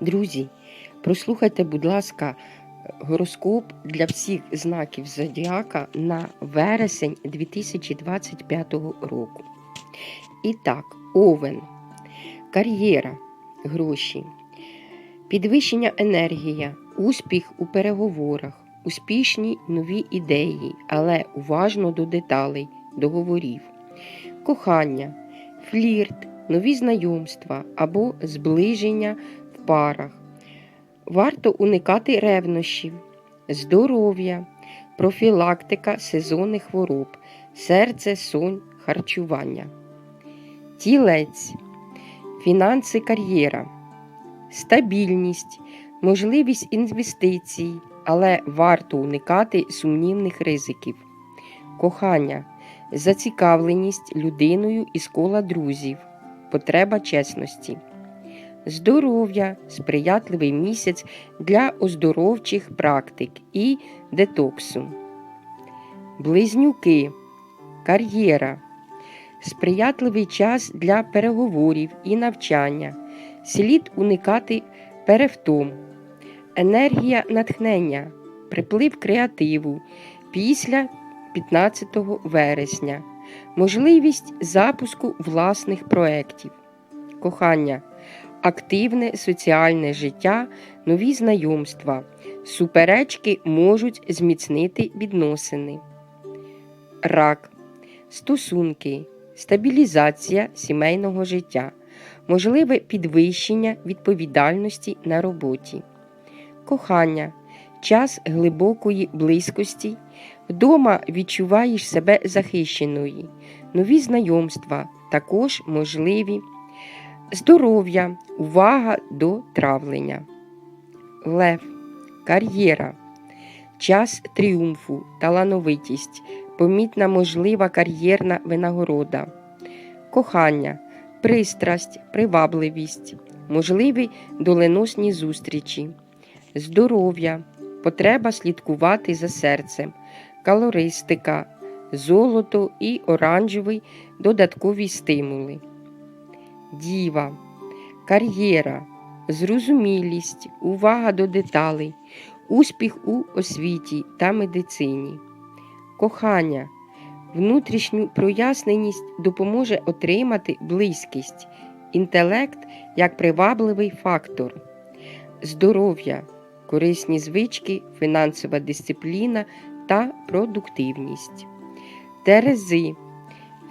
Друзі, прослухайте, будь ласка, гороскоп для всіх знаків зодіака на вересень 2025 року. І так, овен, кар'єра, гроші, підвищення енергія, успіх у переговорах, успішні нові ідеї, але уважно до деталей, договорів, кохання, флірт, нові знайомства або зближення парах. Варто уникати ревнощів, здоров'я, профілактика сезонних хвороб, серце, сон, харчування. Тілець, фінанси, кар'єра, стабільність, можливість інвестицій, але варто уникати сумнівних ризиків, кохання, зацікавленість людиною із кола друзів, потреба чесності. Здоров'я, сприятливий місяць для оздоровчих практик і детоксу. Близнюки, кар'єра, сприятливий час для переговорів і навчання, слід уникати перевтом, енергія натхнення, приплив креативу після 15 вересня, можливість запуску власних проєктів, кохання активне соціальне життя, нові знайомства, суперечки можуть зміцнити відносини. Рак, стосунки, стабілізація сімейного життя, можливе підвищення відповідальності на роботі, кохання, час глибокої близькості. Вдома відчуваєш себе захищеною, нові знайомства. Також можливі. Здоров'я, увага до травлення. Лев, кар'єра, час тріумфу, талановитість, помітна можлива кар'єрна винагорода, кохання, пристрасть, привабливість, можливі доленосні зустрічі, здоров'я, потреба слідкувати за серцем, калористика, золото і оранжевий додаткові стимули діва, кар'єра, зрозумілість, увага до деталей, успіх у освіті та медицині, кохання, внутрішню проясненість допоможе отримати близькість, інтелект як привабливий фактор, здоров'я, корисні звички, фінансова дисципліна та продуктивність, терези,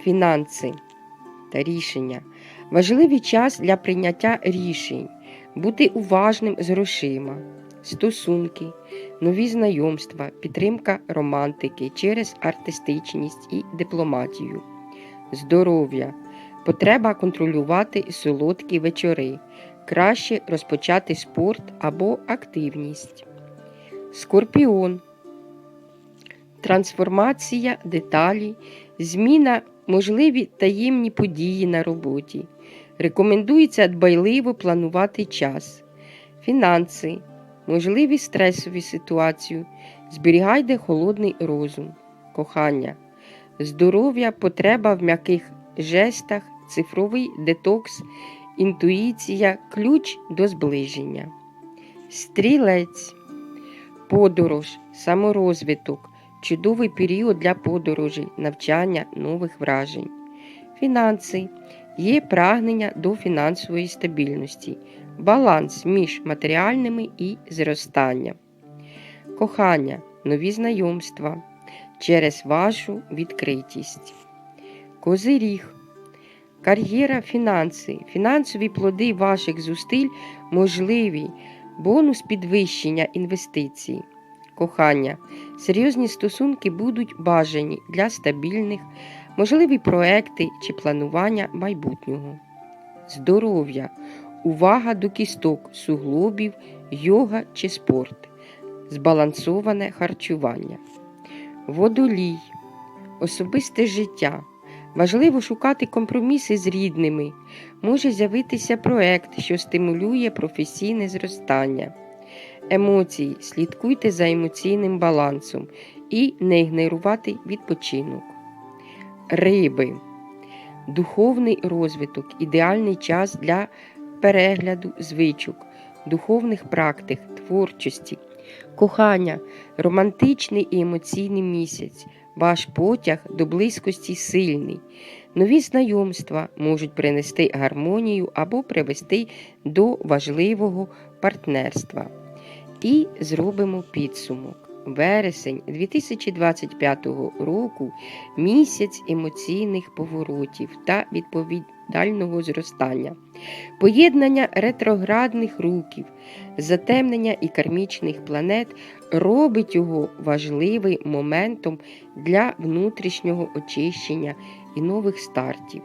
фінанси та рішення. Важливий час для прийняття рішень, бути уважним з грошима, стосунки, нові знайомства, підтримка романтики через артистичність і дипломатію, здоров'я, потреба контролювати солодкі вечори, краще розпочати спорт або активність. Скорпіон, трансформація деталі, зміна можливі таємні події на роботі. Рекомендується дбайливо планувати час, фінанси, можливі стресові ситуації, зберігайте холодний розум, кохання, здоров'я, потреба в м'яких жестах, цифровий детокс, інтуїція, ключ до зближення. Стрілець, подорож, саморозвиток, чудовий період для подорожей, навчання нових вражень, фінанси. Є прагнення до фінансової стабільності, баланс між матеріальними і зростанням, кохання, нові знайомства. Через вашу відкритість, козиріг, кар'єра, фінанси, фінансові плоди ваших зусиль можливі, бонус підвищення інвестицій, кохання, серйозні стосунки будуть бажані для стабільних можливі проекти чи планування майбутнього, здоров'я, увага до кісток, суглобів, йога чи спорт, збалансоване харчування, водолій, особисте життя. Важливо шукати компроміси з рідними. Може з'явитися проект, що стимулює професійне зростання. Емоції, слідкуйте за емоційним балансом і не ігнорувати відпочинок риби, духовний розвиток, ідеальний час для перегляду звичок, духовних практик, творчості, кохання, романтичний і емоційний місяць. Ваш потяг до близькості сильний. Нові знайомства можуть принести гармонію або привести до важливого партнерства. І зробимо підсумок. Вересень 2025 року місяць емоційних поворотів та відповідального зростання, поєднання ретроградних руків, затемнення і кармічних планет робить його важливим моментом для внутрішнього очищення і нових стартів.